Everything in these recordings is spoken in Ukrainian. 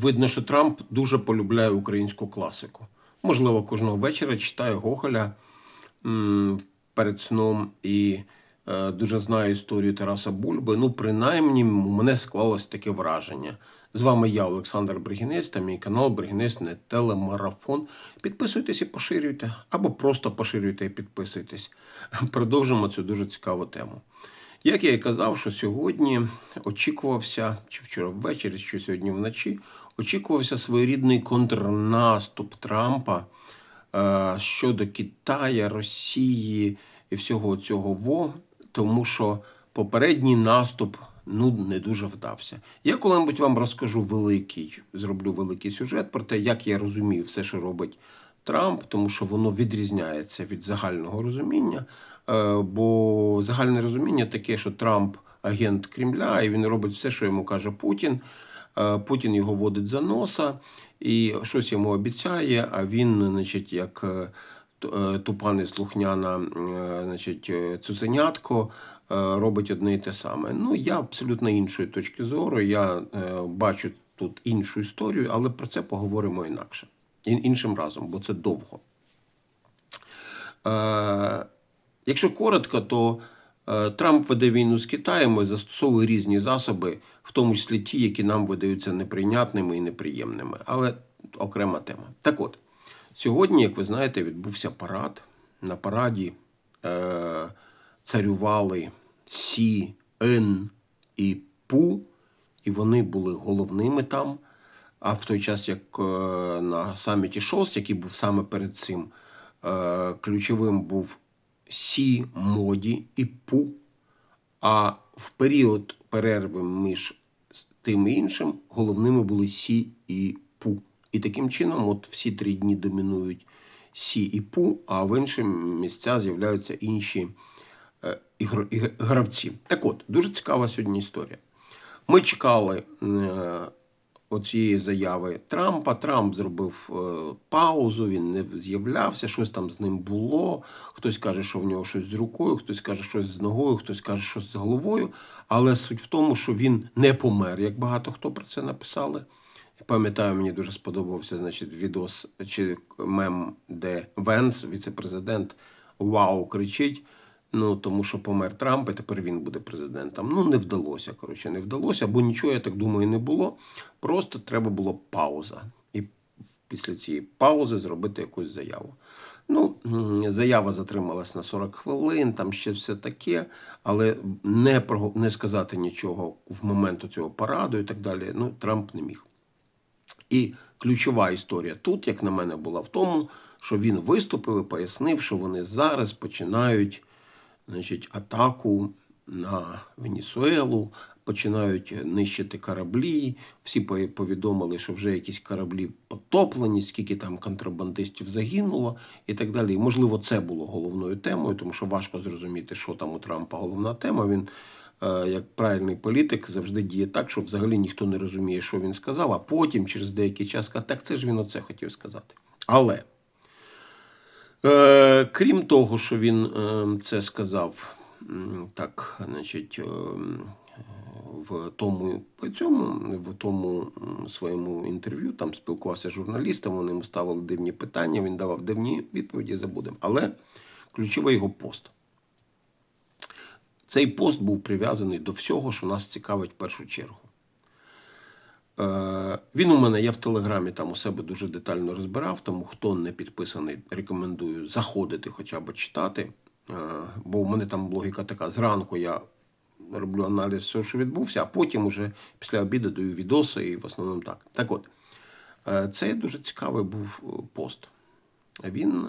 Видно, що Трамп дуже полюбляє українську класику. Можливо, кожного вечора читає Гоголя перед сном і е, дуже знає історію Тараса Бульби. Ну, принаймні, у мене склалось таке враження. З вами я, Олександр Бригінець, та мій канал Бригінець не телемарафон. Підписуйтесь і поширюйте, або просто поширюйте і підписуйтесь. Продовжимо цю дуже цікаву тему. Як я і казав, що сьогодні очікувався, чи вчора ввечері, чи сьогодні вночі, очікувався своєрідний контрнаступ Трампа е, щодо Китая, Росії і всього цього во, тому що попередній наступ ну, не дуже вдався. Я коли-небудь вам розкажу великий, зроблю великий сюжет про те, як я розумію все, що робить Трамп, тому що воно відрізняється від загального розуміння. Е, Бо загальне розуміння таке, що Трамп агент Кремля, і він робить все, що йому каже Путін. Е, Путін його водить за носа і щось йому обіцяє, а він, значить, як е, е, тупа неслухняна е, значить, цуценятко, робить одне і те саме. Ну, я абсолютно іншої точки зору. Я е, бачу тут іншу історію, але про це поговоримо інакше. Ін- Іншим разом, бо це довго. Е, Якщо коротко, то Трамп веде війну з Китаєм і застосовує різні засоби, в тому числі ті, які нам видаються неприйнятними і неприємними. Але окрема тема. Так от, сьогодні, як ви знаєте, відбувся парад. На параді е, царювали Сі, Ен і Пу, і вони були головними там. А в той час, як е, на саміті ШОС, який був саме перед цим, е, ключовим був Сі, Моді і Пу. А в період перерви між тим і іншим головними були Сі і Пу. І таким чином, от всі три дні домінують Сі і Пу, а в інші місця з'являються інші е, гравці. Так от, дуже цікава сьогодні історія. Ми чекали е, оцієї заяви Трампа. Трамп зробив е, паузу, він не з'являвся, щось там з ним було. Хтось каже, що в нього щось з рукою, хтось каже, щось з ногою, хтось каже, щось з головою. Але суть в тому, що він не помер, як багато хто про це написали. Пам'ятаю, мені дуже сподобався значить, відос чи мем, де Венс, віце-президент, вау, кричить. Ну, тому що помер Трамп, і тепер він буде президентом. Ну, не вдалося. Коротше, не вдалося, бо нічого, я так думаю, не було. Просто треба було пауза. І після цієї паузи зробити якусь заяву. Ну, заява затрималась на 40 хвилин, там ще все таке, але не, про, не сказати нічого в момент цього параду і так далі. Ну, Трамп не міг. І ключова історія тут, як на мене, була в тому, що він виступив і пояснив, що вони зараз починають значить, атаку на Венесуелу, починають нищити кораблі. Всі повідомили, що вже якісь кораблі потоплені, скільки там контрабандистів загинуло і так далі. І, можливо, це було головною темою, тому що важко зрозуміти, що там у Трампа головна тема. Він е, як правильний політик завжди діє так, що взагалі ніхто не розуміє, що він сказав, а потім через деякий час так це ж він оце хотів сказати. Але е, крім того, що він е, це сказав, так, значить, е, в тому, по цьому, в тому своєму інтерв'ю там спілкувався з журналістами, вони йому ставили дивні питання, він давав дивні відповіді, забудемо. Але ключовий його пост. Цей пост був прив'язаний до всього, що нас цікавить в першу чергу. Е, він у мене, я в Телеграмі там у себе дуже детально розбирав, тому хто не підписаний, рекомендую заходити хоча б читати. Е, бо у мене там логіка така: зранку я роблю аналіз всього, що відбувся, а потім уже після обіду даю відоси і в основному так. Так от, е, це дуже цікавий був пост. Він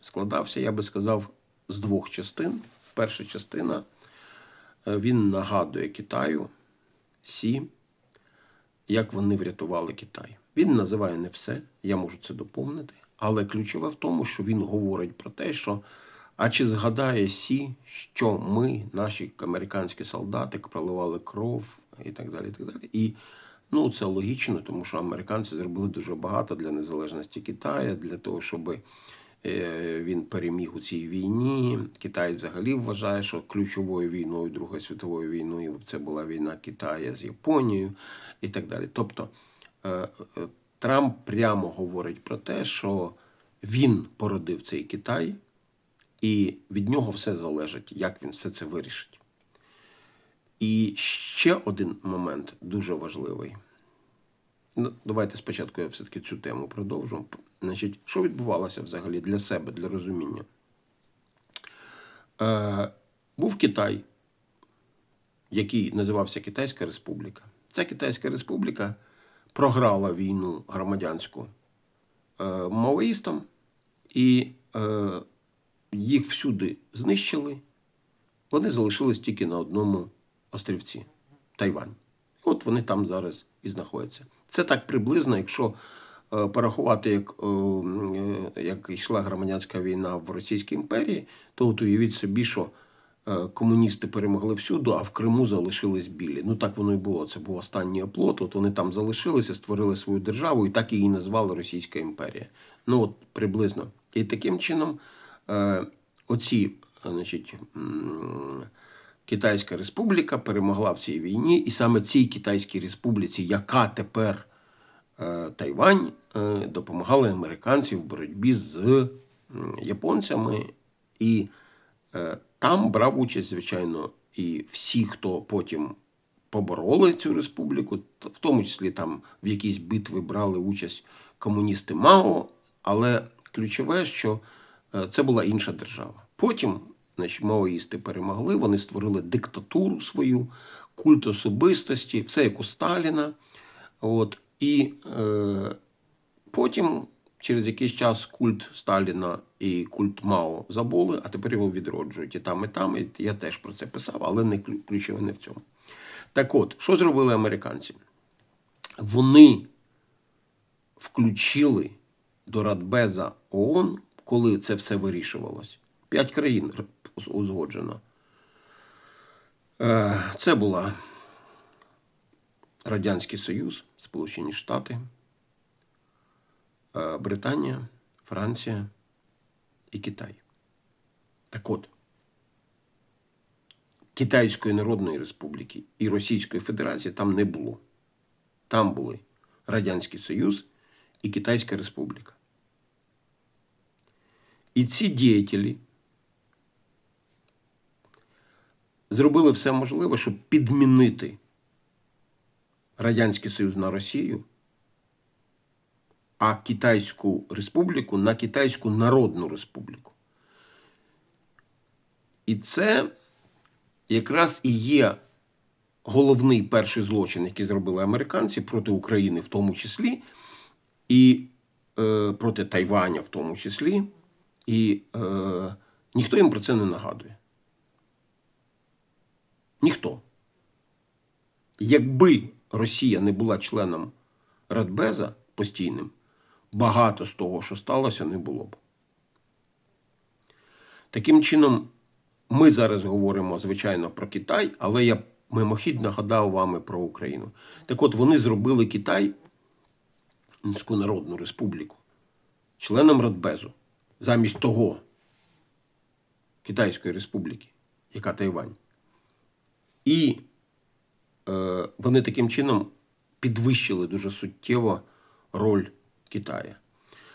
складався, я би сказав, з двох частин. Перша частина він нагадує Китаю Сі, як вони врятували Китай. Він називає не все, я можу це доповнити, але ключове в тому, що він говорить про те, що а чи згадає Сі, що ми, наші американські солдати, проливали кров і так далі. І так далі. І ну, це логічно, тому що американці зробили дуже багато для незалежності Китаю, для того, щоб е, він переміг у цій війні. Китай взагалі вважає, що ключовою війною Другої світової війни це була війна Китаю з Японією і так далі. Тобто е, е, Трамп прямо говорить про те, що він породив цей Китай, і від нього все залежить, як він все це вирішить. І ще один момент дуже важливий. Ну, давайте спочатку я все-таки цю тему продовжу. Значить, що відбувалося взагалі для себе, для розуміння? Е, був Китай, який називався Китайська Республіка. Ця Китайська Республіка програла війну громадянську е, маоїстам, і е, їх всюди знищили. Вони залишились тільки на одному острівці Тайвань. От вони там зараз і знаходяться. Це так приблизно, якщо порахувати, як, е, е, як йшла громадянська війна в Російській імперії, то от уявіть собі, що е, комуністи перемогли всюди, а в Криму залишились білі. Ну так воно і було. Це був останній оплот. От вони там залишилися, створили свою державу, і так її назвали Російська імперія. Ну от приблизно. І таким чином е, оці, значить. Китайська Республіка перемогла в цій війні, і саме цій Китайській Республіці, яка тепер е, Тайвань, е, допомагали американці в боротьбі з японцями. І е, там брав участь, звичайно, і всі, хто потім побороли цю республіку, в тому числі там в якійсь битві брали участь комуністи Мао, але ключове, що е, це була інша держава. Потім значить, маоїсти перемогли, вони створили диктатуру свою, культ особистості, все як у Сталіна. От, і е, потім, через якийсь час, культ Сталіна і культ Мао забули, а тепер його відроджують і там, і там. І я теж про це писав, але не ключове не в цьому. Так от, що зробили американці? Вони включили до Радбеза ООН, коли це все вирішувалось. П'ять країн узгоджено. Е, Це була Радянський Союз, Сполучені Штати, е, Британія, Франція і Китай. Так от, Китайської Народної Республіки і Російської Федерації там не було. Там були Радянський Союз і Китайська Республіка. І ці діятелі зробили все можливе, щоб підмінити Радянський Союз на Росію, а Китайську Республіку на Китайську Народну Республіку. І це якраз і є головний перший злочин, який зробили американці проти України, в тому числі, і е, проти Тайваня, в тому числі. І е, ніхто їм про це не нагадує. Ніхто. Якби Росія не була членом Радбеза постійним, багато з того, що сталося, не було б. Таким чином, ми зараз говоримо, звичайно, про Китай, але я мимохідь нагадав вам про Україну. Так от вони зробили Китай, Інську Народну Республіку, членом Радбезу, замість того Китайської Республіки, яка Тайвань. І вони таким чином підвищили дуже суттєво роль Китая.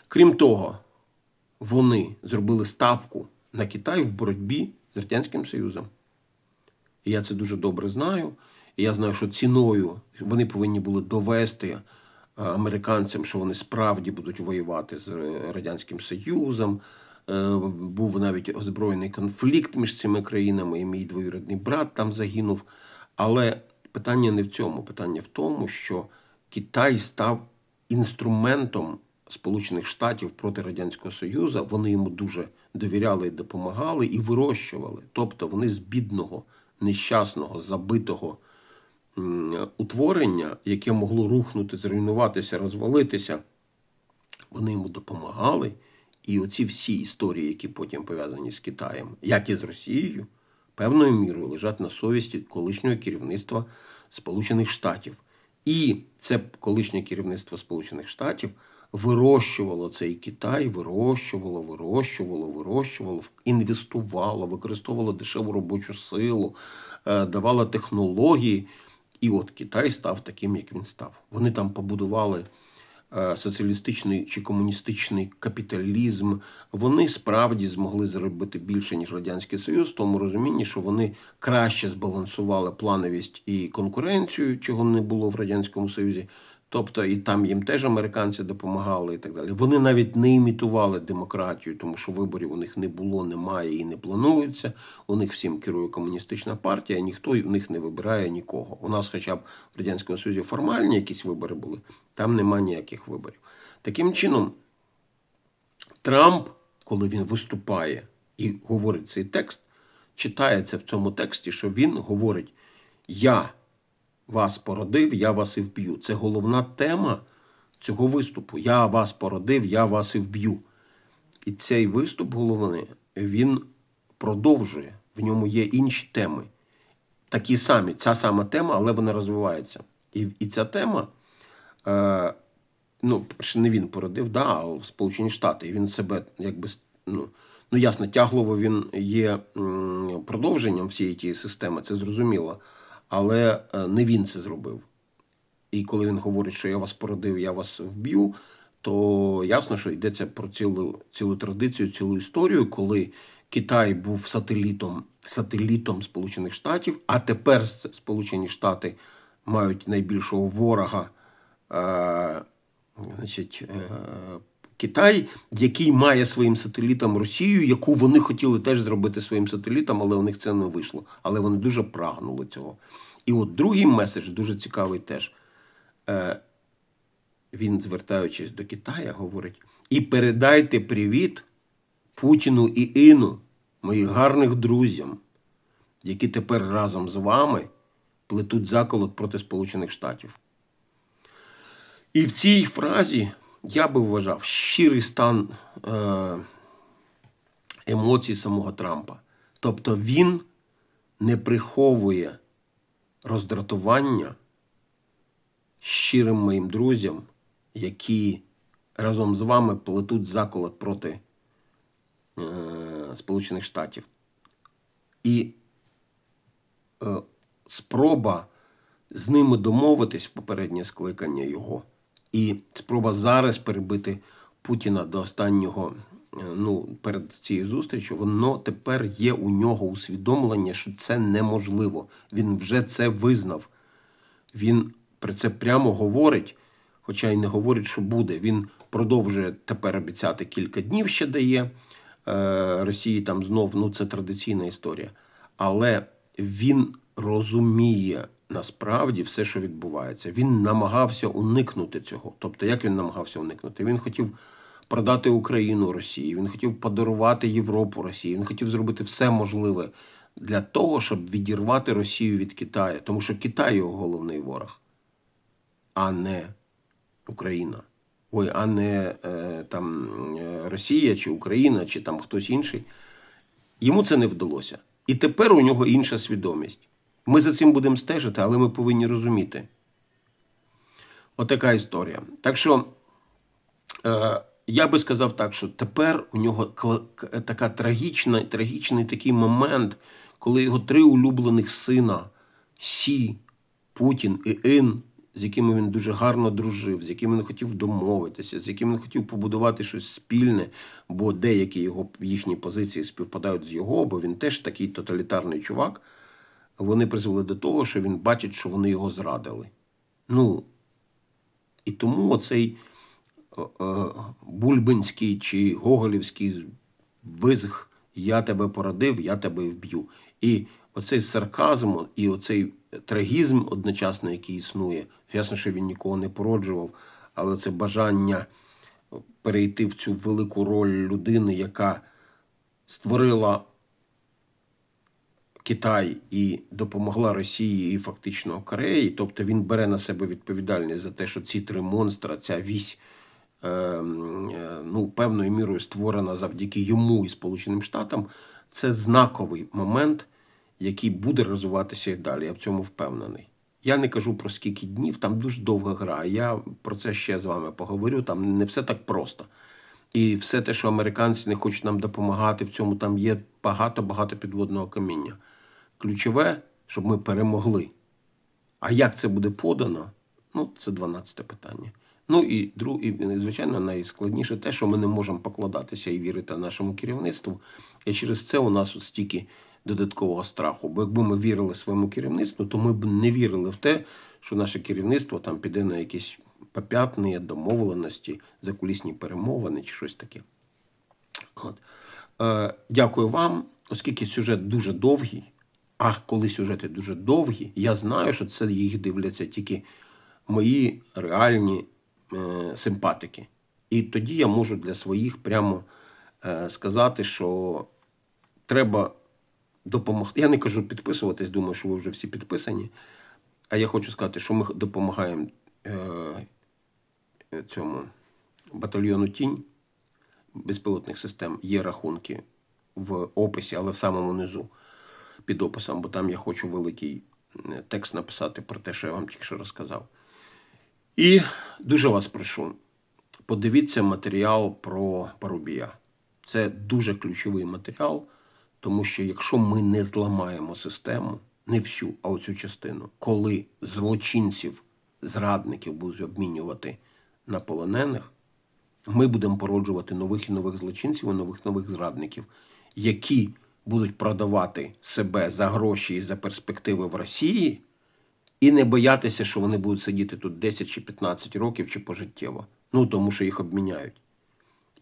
Крім того, вони зробили ставку на Китай в боротьбі з Радянським Союзом. І я це дуже добре знаю. І я знаю, що ціною вони повинні були довести е, американцям, що вони справді будуть воювати з е, Радянським Союзом. Е, Був навіть озброєний конфлікт між цими країнами, і мій двоюрідний брат там загинув. Але питання не в цьому. Питання в тому, що Китай став інструментом Сполучених Штатів проти Радянського Союзу. Вони йому дуже довіряли і допомагали і вирощували. Тобто вони з бідного, нещасного, забитого утворення, яке могло рухнути, зруйнуватися, розвалитися, вони йому допомагали. І оці всі історії, які потім пов'язані з Китаєм, як і з Росією, певною мірою лежать на совісті колишнього керівництва Сполучених Штатів. І це колишнє керівництво Сполучених Штатів вирощувало цей Китай, вирощувало, вирощувало, вирощувало, інвестувало, використовувало дешеву робочу силу, е, давало технології. І от Китай став таким, як він став. Вони там побудували соціалістичний чи комуністичний капіталізм. Вони справді змогли зробити більше, ніж Радянський Союз, в тому розумінні, що вони краще збалансували плановість і конкуренцію, чого не було в Радянському Союзі. Тобто і там їм теж американці допомагали і так далі. Вони навіть не імітували демократію, тому що виборів у них не було, немає і не планується. У них всім керує комуністична партія, ніхто у них не вибирає нікого. У нас, хоча б в Радянському Союзі, формальні якісь вибори були, там немає ніяких виборів. Таким чином, Трамп, коли він виступає і говорить цей текст, читається в цьому тексті, що він говорить: Я вас породив, я вас і вб'ю. Це головна тема цього виступу. Я вас породив, я вас і вб'ю. І цей виступ головний, він продовжує. В ньому є інші теми. Такі самі, ця сама тема, але вона розвивається. І, і ця тема, е, ну, не він породив, да, а Сполучені Штати. І він себе якби ну, ну ясно, тяглово він є продовженням всієї тієї системи, це зрозуміло. Але е, не він це зробив. І коли він говорить, що я вас породив, я вас вб'ю, то ясно, що йдеться про цілу, цілу традицію, цілу історію, коли Китай був сателітом, сателітом Сполучених Штатів, а тепер Сполучені Штати мають найбільшого ворога, е, значить, е, Китай, який має своїм сателітом Росію, яку вони хотіли теж зробити своїм сателітом, але у них це не вийшло. Але вони дуже прагнули цього. І от другий меседж дуже цікавий теж. Е, він, звертаючись до Китая, говорить: і передайте привіт Путіну і Іну, моїх гарних друзям, які тепер разом з вами плетуть заколот проти Сполучених Штатів. І в цій фразі я би вважав щирий стан е, емоцій самого Трампа. Тобто він не приховує роздратування щирим моїм друзям, які разом з вами плетуть заколот проти е, Сполучених Штатів. І е, спроба з ними домовитись в попереднє скликання його, і спроба зараз перебити Путіна до останнього, е, ну, перед цією зустрічю, воно тепер є у нього усвідомлення, що це неможливо. Він вже це визнав. Він про це прямо говорить, хоча й не говорить, що буде. Він продовжує тепер обіцяти кілька днів ще дає е, Росії там знов, ну це традиційна історія. Але він розуміє насправді все, що відбувається. Він намагався уникнути цього. Тобто, як він намагався уникнути? Він хотів продати Україну Росії, він хотів подарувати Європу Росії, він хотів зробити все можливе для того, щоб відірвати Росію від Китаю, тому що Китай його головний ворог, а не Україна. Ой, а не е, там е, Росія чи Україна, чи там хтось інший. Йому це не вдалося. І тепер у нього інша свідомість. Ми за цим будемо стежити, але ми повинні розуміти. Отака історія. Так що е, я би сказав так, що тепер у нього така трагічна, трагічний такий момент, коли його три улюблених сина Сі, Путін і Ін, з якими він дуже гарно дружив, з якими він хотів домовитися, з якими він хотів побудувати щось спільне, бо деякі його їхні позиції співпадають з його, бо він теж такий тоталітарний чувак. Вони призвели до того, що він бачить, що вони його зрадили. Ну, і тому оцей е, е, бульбинський чи гоголівський визг Я тебе породив, я тебе вб'ю. І оцей сарказм, і оцей трагізм одночасно, який існує, ясно, що він нікого не породжував, але це бажання перейти в цю велику роль людини, яка створила Китай і допомогла Росії і фактично Кореї. Тобто він бере на себе відповідальність за те, що ці три монстра, ця вісь, е, е, ну, певною мірою створена завдяки йому і Сполученим Штатам. Це знаковий момент, який буде розвиватися і далі. Я в цьому впевнений. Я не кажу про скільки днів, там дуже довга гра. Я про це ще з вами поговорю. Там не все так просто. І все те, що американці не хочуть нам допомагати, в цьому там є багато-багато підводного каміння. Ключове, щоб ми перемогли. А як це буде подано? Ну, це 12 питання. Ну і друг, звичайно, найскладніше те, що ми не можемо покладатися і вірити нашому керівництву. І через це у нас стільки додаткового страху. Бо якби ми вірили своєму керівництву, то ми б не вірили в те, що наше керівництво там піде на якісь попятні домовленості, закулісні перемовини чи щось таке. От. Е, дякую вам, оскільки сюжет дуже довгий. А коли сюжети дуже довгі, я знаю, що це їх дивляться тільки мої реальні е, симпатики. І тоді я можу для своїх прямо е, сказати, що треба допомогти. Я не кажу підписуватись, думаю, що ви вже всі підписані. А я хочу сказати, що ми допомагаємо е, цьому батальйону Тінь безпілотних систем. Є рахунки в описі, але в самому низу під описом, бо там я хочу великий е, текст написати про те, що я вам тільки що розказав. І дуже вас прошу, подивіться матеріал про Парубія. Це дуже ключовий матеріал, тому що якщо ми не зламаємо систему, не всю, а оцю частину, коли злочинців, зрадників будуть обмінювати на полонених, ми будемо породжувати нових і нових злочинців і нових нових зрадників, які будуть продавати себе за гроші і за перспективи в Росії, і не боятися, що вони будуть сидіти тут 10 чи 15 років чи пожиттєво. Ну тому що їх обміняють.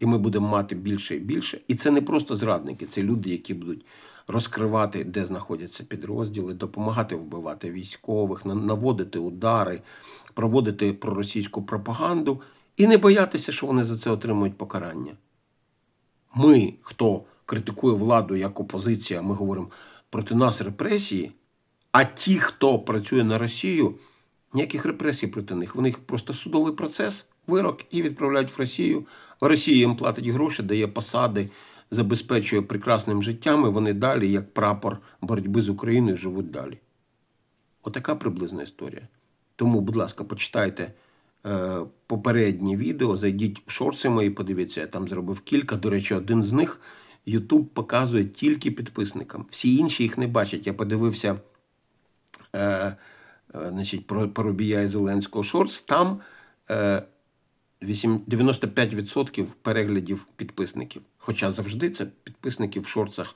І ми будемо мати більше і більше. І це не просто зрадники, це люди, які будуть розкривати, де знаходяться підрозділи, допомагати вбивати військових, наводити удари, проводити проросійську пропаганду і не боятися, що вони за це отримують покарання. Ми, хто критикує владу як опозиція, ми говоримо проти нас репресії, а ті, хто працює на Росію, ніяких репресій проти них. В них просто судовий процес, вирок і відправляють в Росію. В Росії їм платить гроші, дає посади, забезпечує прекрасним життям, і вони далі, як прапор боротьби з Україною, живуть далі. Отака приблизна історія. Тому, будь ласка, почитайте е, попередні відео, зайдіть в шорти мої, подивіться, я там зробив кілька. До речі, один з них YouTube показує тільки підписникам. Всі інші їх не бачать. Я подивився е, е, значить, про Парубія і Зеленського шортс. Там е, вісім- 95% переглядів підписників. Хоча завжди це підписники в шорцах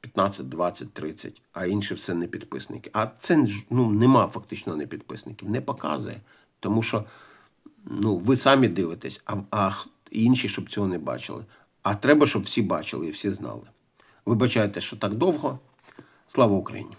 15, 20, 30, а інші все не підписники. А це ну, нема фактично не підписників, не показує. Тому що ну, ви самі дивитесь, а, а інші, щоб цього не бачили. А треба, щоб всі бачили і всі знали. Вибачайте, що так довго. Слава Україні!